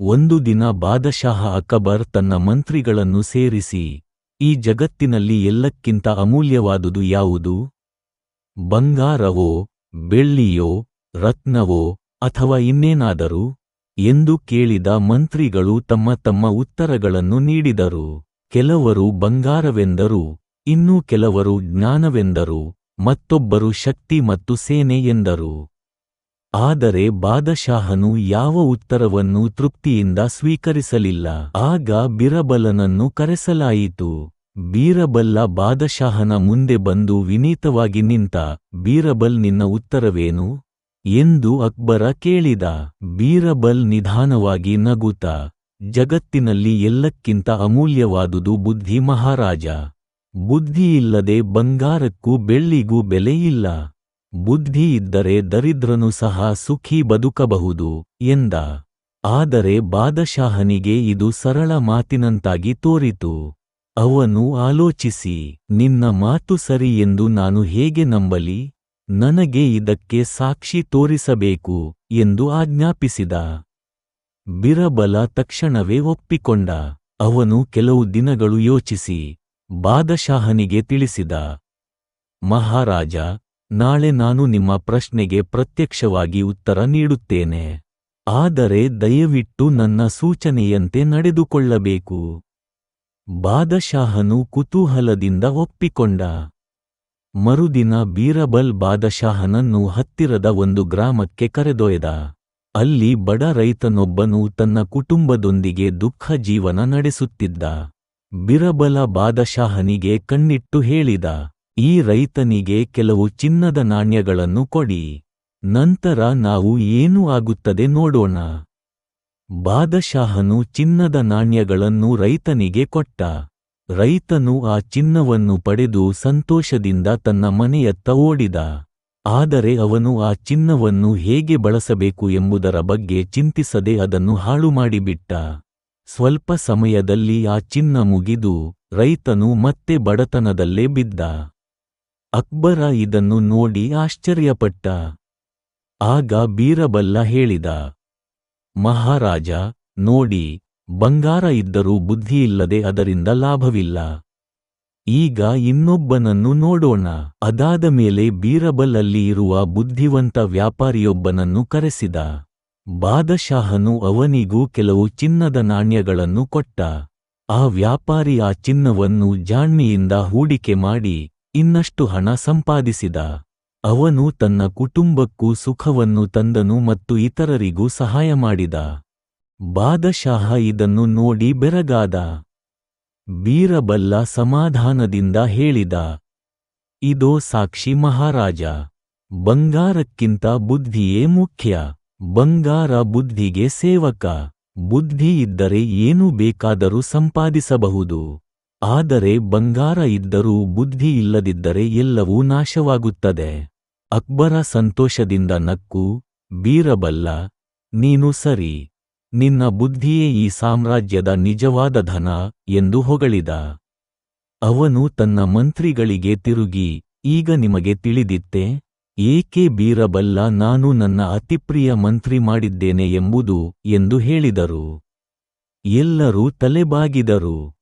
ಒಂದು ದಿನ ಬಾದಶಾಹ ಅಕಬರ್ ತನ್ನ ಮಂತ್ರಿಗಳನ್ನು ಸೇರಿಸಿ, ಈ ಜಗತ್ತಿನಲ್ಲಿ ಎಲ್ಲಕ್ಕಿಂತ ಅಮೂಲ್ಯವಾದುದು ಯಾವುದು? ಬಂಗಾರವೋ, ಬೆಳ್ಳಿಯೋ, ರತ್ನವೋ ಅಥವಾ ಇನ್ನೇನಾದರೂ? ಎಂದು ಕೇಳಿದ ಮಂತ್ರಿಗಳು ತಮ್ಮ ತಮ್ಮ ಉತ್ತರಗಳನ್ನು ನೀಡಿದರು. ಕೆಲವರು ಬಂಗಾರವೆಂದರು, ಇನ್ನೂ ಕೆಲವರು ಜ್ಞಾನವೆಂದರು, ಮತ್ತೊಬ್ಬರು ಶಕ್ತಿ ಮತ್ತು ಸೇನೆ ಎಂದರು. ಆದರೆ ಬಾದಶಾಹನು ಯಾವ ಉತ್ತರವನ್ನು ತೃಪ್ತಿಯಿಂದ ಸ್ವೀಕರಿಸಲಿಲ್ಲ. ಆಗ ಬಿರಬಲನನ್ನು ಕರೆಸಲಾಯಿತು. ಬೀರಬಲ್ಲ ಬಾದಶಾಹನ ಮುಂದೆ ಬಂದು ವಿನೀತವಾಗಿ ನಿಂತ, ಬೀರಬಲ್, ನಿನ್ನ ಉತ್ತರವೇನು? ಎಂದು ಅಕ್ಬರ ಕೇಳಿದ. ಬೀರಬಲ್ ನಿಧಾನವಾಗಿ ನಗುತ ಜಗತ್ತಿನಲ್ಲಿ ಎಲ್ಲಕ್ಕಿಂತ ಅಮೂಲ್ಯವಾದುದು ಬುದ್ಧಿ ಮಹಾರಾಜ. ಬುದ್ಧಿಯಿಲ್ಲದೆ ಬಂಗಾರಕ್ಕೂ ಬೆಳ್ಳಿಗೂ ಬೆಲೆಯಿಲ್ಲ. ಬುದ್ಧಿ ಇದ್ದರೆ ದರಿದ್ರನು ಸಹ ಸುಖಿ ಬದುಕಬಹುದು ಎಂದ. ಆದರೆ ಬಾದಶಾಹನಿಗೆ ಇದು ಸರಳ ಮಾತಿನಂತಾಗಿ ತೋರಿತು. ಅವನು ಆಲೋಚಿಸಿ, ನಿನ್ನ ಮಾತು ಸರಿ ಎಂದು ನಾನು ಹೇಗೆ ನಂಬಲಿ? ನನಗೆ ಇದಕ್ಕೆ ಸಾಕ್ಷಿ ತೋರಿಸಬೇಕು ಎಂದು ಆಜ್ಞಾಪಿಸಿದ. ಬಿರಬಲ ತಕ್ಷಣವೇ ಒಪ್ಪಿಕೊಂಡ. ಅವನು ಕೆಲವು ದಿನಗಳು ಯೋಚಿಸಿ, ಬಾದಶಾಹನಿಗೆ ತಿಳಿಸಿದ. ಮಹಾರಾಜ ನಾಳೆ ನಾನು ನಿಮ್ಮ ಪ್ರಶ್ನೆಗೆ ಪ್ರತ್ಯಕ್ಷವಾಗಿ ಉತ್ತರ ನೀಡುತ್ತೇನೆ. ಆದರೆ ದಯವಿಟ್ಟು ನನ್ನ ಸೂಚನೆಯಂತೆ ನಡೆದುಕೊಳ್ಳಬೇಕು. ಬಾದಶಾಹನು ಕುತೂಹಲದಿಂದ ಒಪ್ಪಿಕೊಂಡ. ಮರುದಿನ ಬೀರಬಲ್ ಬಾದಶಾಹನನ್ನು ಹತ್ತಿರದ ಒಂದು ಗ್ರಾಮಕ್ಕೆ ಕರೆದೊಯ್ದ. ಅಲ್ಲಿ ಬಡ ರೈತನೊಬ್ಬನು ತನ್ನ ಕುಟುಂಬದೊಂದಿಗೆ ದುಃಖ ಜೀವನ ನಡೆಸುತ್ತಿದ್ದ. ಬಿರಬಲ ಬಾದಶಾಹನಿಗೆ ಕಣ್ಣಿಟ್ಟು ಹೇಳಿದ. ಈ ರೈತನಿಗೆ ಕೆಲವು ಚಿನ್ನದ ನಾಣ್ಯಗಳನ್ನು ಕೊಡಿ. ನಂತರ ನಾವು ಏನು ಆಗುತ್ತದೆ ನೋಡೋಣ. ಬಾದಶಾಹನು ಚಿನ್ನದ ನಾಣ್ಯಗಳನ್ನು ರೈತನಿಗೆ ಕೊಟ್ಟ. ರೈತನು ಆ ಚಿನ್ನವನ್ನು ಪಡೆದು ಸಂತೋಷದಿಂದ ತನ್ನ ಮನೆಯತ್ತ ಓಡಿದ. ಆದರೆ ಅವನು ಆ ಚಿನ್ನವನ್ನು ಹೇಗೆ ಬಳಸಬೇಕು ಎಂಬುದರ ಬಗ್ಗೆ ಚಿಂತಿಸದೆ ಅದನ್ನು ಹಾಳು ಮಾಡಿಬಿಟ್ಟ. ಸ್ವಲ್ಪ ಸಮಯದಲ್ಲಿ ಆ ಚಿನ್ನ ಮುಗಿದು ರೈತನು ಮತ್ತೆ ಬಡತನದಲ್ಲೇ ಬಿದ್ದ. ಅಕ್ಬರ ಇದನ್ನು ನೋಡಿ ಆಶ್ಚರ್ಯಪಟ್ಟ. ಆಗ ಬೀರಬಲ್ಲ ಹೇಳಿದ, ಮಹಾರಾಜ, ನೋಡಿ, ಬಂಗಾರ ಇದ್ದರೂ ಬುದ್ಧಿಯಿಲ್ಲದೆ ಅದರಿಂದ ಲಾಭವಿಲ್ಲ. ಈಗ ಇನ್ನೊಬ್ಬನನ್ನು ನೋಡೋಣ. ಅದಾದ ಮೇಲೆ ಬೀರಬಲ್ಲಲ್ಲಿ ಇರುವ ಬುದ್ಧಿವಂತ ವ್ಯಾಪಾರಿಯೊಬ್ಬನನ್ನು ಕರೆಸಿದ. ಬಾದಶಾಹನು ಅವನಿಗೂ ಕೆಲವು ಚಿನ್ನದ ನಾಣ್ಯಗಳನ್ನು ಕೊಟ್ಟ. ಆ ವ್ಯಾಪಾರಿ ಆ ಚಿನ್ನವನ್ನು ಜಾಣ್ಮೆಯಿಂದ ಹೂಡಿಕೆ ಮಾಡಿ ಇನ್ನಷ್ಟು ಹಣ ಸಂಪಾದಿಸಿದ. ಅವನು ತನ್ನ ಕುಟುಂಬಕ್ಕೂ ಸುಖವನ್ನು ತಂದನು ಮತ್ತು ಇತರರಿಗೂ ಸಹಾಯ ಮಾಡಿದ. ಬಾದಶಾಹ ಇದನ್ನು ನೋಡಿ ಬೆರಗಾದ. ಬೀರಬಲ್ಲ ಸಮಾಧಾನದಿಂದ ಹೇಳಿದ. ಇದೋ ಸಾಕ್ಷಿ ಮಹಾರಾಜ, ಬಂಗಾರಕ್ಕಿಂತ ಬುದ್ಧಿಯೇ ಮುಖ್ಯ. ಬಂಗಾರ ಬುದ್ಧಿಗೆ ಸೇವಕ. ಬುದ್ಧಿಯಿದ್ದರೆ ಏನು ಬೇಕಾದರೂ ಸಂಪಾದಿಸಬಹುದು. ಆದರೆ ಬಂಗಾರ ಇದ್ದರೂ ಬುದ್ಧಿ ಇಲ್ಲದಿದ್ದರೆ ಎಲ್ಲವೂ ನಾಶವಾಗುತ್ತದೆ. ಅಕ್ಬರ ಸಂತೋಷದಿಂದ ನಕ್ಕು, ಬೀರಬಲ್ಲ, ನೀನು ಸರಿ, ನಿನ್ನ ಬುದ್ಧಿಯೇ ಈ ಸಾಮ್ರಾಜ್ಯದ ನಿಜವಾದ ಧನ ಎಂದು ಹೊಗಳಿದ. ಅವನು ತನ್ನ ಮಂತ್ರಿಗಳಿಗೆ ತಿರುಗಿ, ಈಗ ನಿಮಗೆ ತಿಳಿದಿತ್ತೆ, ಏಕೆ ಬೀರಬಲ್ಲ ನಾನು ನನ್ನ ಅತಿಪ್ರಿಯ ಮಂತ್ರಿ ಮಾಡಿದ್ದೇನೆ ಎಂಬುದು ಎಂದು ಹೇಳಿದರು. ಎಲ್ಲರೂ ತಲೆಬಾಗಿದರು.